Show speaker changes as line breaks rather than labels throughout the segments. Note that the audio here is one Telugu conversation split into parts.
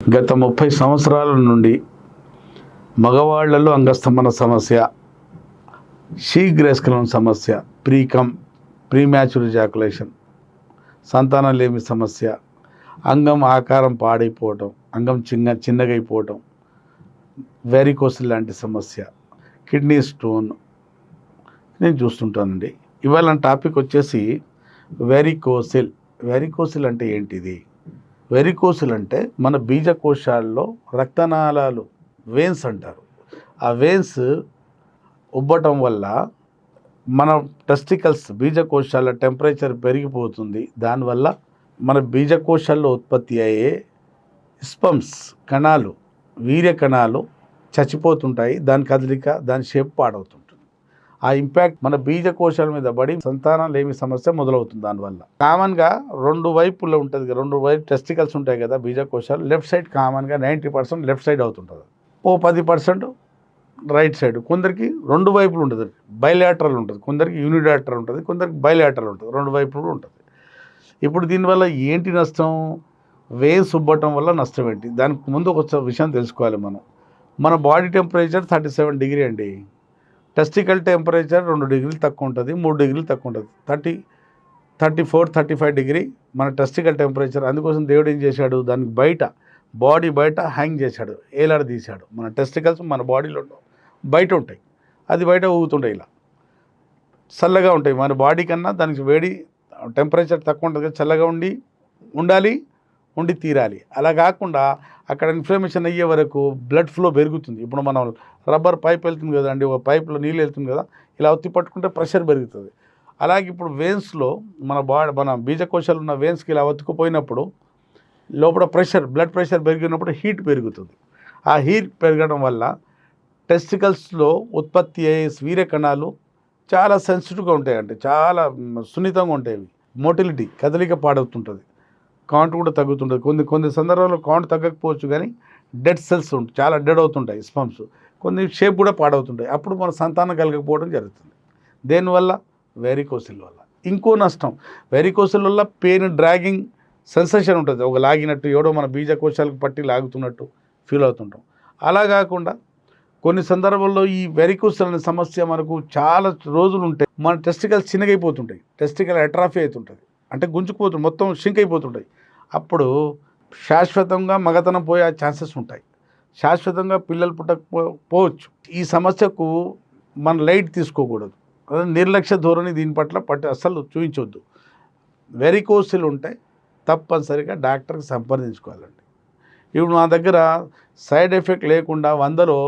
గత ముప్పై సంవత్సరాల నుండి మగవాళ్ళలో అంగస్తంభన సమస్య శీఘ్రస్ఖలన సమస్య ప్రీకమ్ ప్రీమ్యాచుర్ జాకులేషన్ సంతానం లేమి సమస్య అంగం ఆకారం పాడైపోవటం అంగం చిన్న చిన్నగైపోవటం వెరికోసిల్ లాంటి సమస్య కిడ్నీ స్టోన్ నేను చూస్తుంటానండి. ఇవాళ టాపిక్ వచ్చేసి వెరికోసిల్ వెరికోసిల్ అంటే ఏంటిది? వెరికోసులు అంటే మన బీజకోశాల్లో రక్తనాళాలు వేన్స్ అంటారు. ఆ వేన్స్ ఉబ్బటం వల్ల మన టెస్టికల్స్ బీజకోశాల టెంపరేచర్ పెరిగిపోతుంది. దానివల్ల మన బీజకోశాల్లో ఉత్పత్తి అయ్యే స్పమ్స్ కణాలు వీర్య కణాలు చచ్చిపోతుంటాయి. దాని కదలిక దాని షేప్ పాడవుతుంది. ఆ ఇంపాక్ట్ మన బీజకోశాల మీద పడి సంతానం లేమి సమస్య మొదలవుతుంది దానివల్ల. కామన్గా రెండు వైపులో ఉంటుంది రెండు వైపు టెస్టికల్స్ ఉంటాయి కదా బీజకోశాలు లెఫ్ట్ సైడ్ కామన్గా నైంటీ పర్సెంట్ లెఫ్ట్ సైడ్ అవుతుంటుంది. ఓ పది పర్సెంట్ రైట్ సైడ్ కొందరికి రెండు వైపులు ఉంటుంది. బయలాటరల్ ఉంటుంది. కొందరికి యూనిలాటరల్ ఉంటుంది. కొందరికి బయలాటరల్ ఉంటుంది. రెండు వైపులు ఉంటుంది. ఇప్పుడు దీనివల్ల ఏంటి నష్టం? వేస్ ఉబ్బటం వల్ల నష్టం ఏంటి? దానికి ముందు ఒక విషయం తెలుసుకోవాలి మనం. మన body temperature thirty seven degree అండి. టెస్టికల్ టెంపరేచర్ రెండు డిగ్రీలు తక్కువ ఉంటుంది మూడు డిగ్రీలు తక్కువ ఉంటుంది thirty thirty four thirty five degree మన టెస్టికల్ టెంపరేచర్. అందుకోసం దేవుడు ఏం చేశాడు? దానికి బయట బాడీ బయట హ్యాంగ్ చేశాడు ఏలాడ తీశాడు. మన టెస్టికల్స్ మన బాడీలో బయట ఉంటాయి అది బయట ఊగుతుంటాయి ఇలా. చల్లగా ఉంటాయి. మన బాడీ కన్నా దానికి వేడి టెంపరేచర్ తక్కువ ఉంటుంది చల్లగా ఉండి ఉండాలి ఉండి తీరాలి. అలా కాకుండా అక్కడ ఇన్ఫ్లమేషన్ అయ్యే వరకు బ్లడ్ ఫ్లో పెరుగుతుంది. ఇప్పుడు మనం రబ్బర్ పైప్ వెళ్తుంది కదండి ఒక పైప్లో నీళ్ళు వెళ్తుంది కదా ఇలా ఒత్తి పట్టుకుంటే ప్రెషర్ పెరుగుతుంది. అలాగే ఇప్పుడు వేన్స్లో మన బాడీ మన బీజకోశాలు ఉన్న వేన్స్కి ఇలా ఒత్తుకుపోయినప్పుడు లోపల ప్రెషర్ బ్లడ్ ప్రెషర్ పెరిగినప్పుడు హీట్ పెరుగుతుంది. ఆ హీట్ పెరగడం వల్ల టెస్టికల్స్లో ఉత్పత్తి అయ్యే వీర్య కణాలు చాలా సెన్సిటివ్గా ఉంటాయి అంటే చాలా సున్నితంగా ఉంటాయి. మోటిలిటీ కదలిక పాడవుతుంటుంది. కౌంట్ కూడా తగ్గుతుంటుంది. కొన్ని కొన్ని సందర్భాల్లో కౌంట్ తగ్గకపోవచ్చు కానీ డెడ్ సెల్స్ ఉంటాయి చాలా డెడ్ అవుతుంటాయి స్పమ్స్ కొన్ని షేప్ కూడా పాడవుతుంటాయి. అప్పుడు మన సంతానం కలగకపోవడం జరుగుతుంది. దేనివల్ల? వెరికోసిల్ వల్ల. ఇంకో నష్టం. వెరికోసిల్ వల్ల పెయిన్ డ్రాగింగ్ సెన్సేషన్ ఉంటుంది. ఒక లాగినట్టు ఎవడో మన బీజకోశాలకు పట్టి లాగుతున్నట్టు ఫీల్ అవుతుంటాం. అలా కాకుండా కొన్ని సందర్భాల్లో ఈ వెరికోసిల్ అనే సమస్య మనకు చాలా రోజులు ఉంటాయి మన టెస్టికల్ చిన్నగైపోతుంటాయి. టెస్టికల్ అట్రాఫీ అవుతుంటుంది. అంటే గుంజుకుపోతుంది. మొత్తం షింక్ అయిపోతుంటాయి. అప్పుడు శాశ్వతంగా మగతనం పోయే ఛాన్సెస్ ఉంటాయి. శాశ్వతంగా పిల్లలు పుట్టకపోవచ్చు ఈ సమస్యకు మన లైట్ తీసుకోకూడదు. అదే నిర్లక్ష్య ధోరణి దీని పట్ల పట్టి అస్సలు చూపించవద్దు వెరికోసులు ఉంటే తప్పనిసరిగా డాక్టర్కి సంప్రదించుకోవాలండి. ఇప్పుడు నా దగ్గర సైడ్ ఎఫెక్ట్ లేకుండా వందలో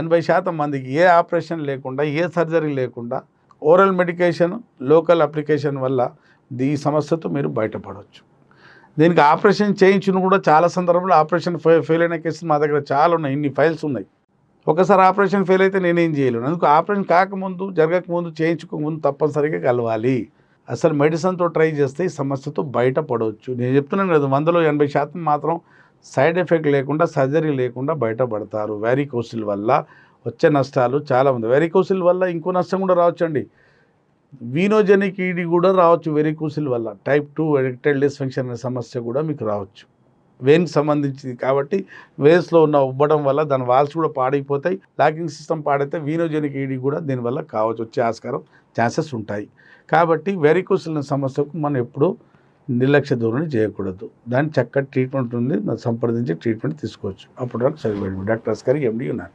ఎనభై శాతం మందికి ఏ ఆపరేషన్ లేకుండా ఏ సర్జరీ లేకుండా ఓరల్ మెడికేషన్ లోకల్ అప్లికేషన్ వల్ల ఈ సమస్యతో మీరు బయటపడవచ్చు దీనికి ఆపరేషన్ చేయించిన కూడా చాలా సందర్భంలో ఆపరేషన్ ఫె- ఫెయిల్ అయిన కేసులు మా దగ్గర చాలా ఉన్నాయి. ఇన్ని ఫైల్స్ ఉన్నాయి. ఒకసారి ఆపరేషన్ ఫెయిల్ అయితే నేనేం చేయలేను. అందుకు ఆపరేషన్ కాకముందు జరగకముందు చేయించుకోకముందు తప్పనిసరిగా కలవాలి. అసలు మెడిసిన్తో ట్రై చేస్తే ఈ సమస్యతో బయటపడవచ్చు. నేను చెప్తున్నాను కదా వందలో ఎనభై శాతం మాత్రం సైడ్ ఎఫెక్ట్ లేకుండా సర్జరీ లేకుండా బయటపడతారు. వ్యారికోసిల్ వల్ల వచ్చే నష్టాలు చాలా ఉంది వ్యారికోసిల్ వల్ల ఇంకో నష్టం కూడా రావచ్చండి. వీనోజెనిక్ ఈడీ కూడా రావచ్చు వెరికోసిల్ వల్ల. టైప్ టూ ఎరెక్టైల్ డిస్ఫంక్షన్ అనే సమస్య కూడా మీకు రావచ్చు. వెయిన్ సంబంధించింది కాబట్టి వేస్లో ఉన్న ఉబ్బడం వల్ల దాని వాల్స్ కూడా పాడైపోతాయి. లాకింగ్ సిస్టమ్ పాడైతే వీనోజెనిక్ ఈడీ కూడా దీనివల్ల కావచ్చు వచ్చే ఆస్కారం ఛాన్సెస్ ఉంటాయి. కాబట్టి వెరికోసిల్ సమస్యకు మనం ఎప్పుడూ నిర్లక్ష్య ధోరణి చేయకూడదు. దాని చక్కటి ట్రీట్మెంట్ ఉంది సంప్రదించి ట్రీట్మెంట్ తీసుకోవచ్చు. అప్పుడు వరకు సరిపోయింది డాక్టర్ అస్కర్ ఎండి ఉన్నారు.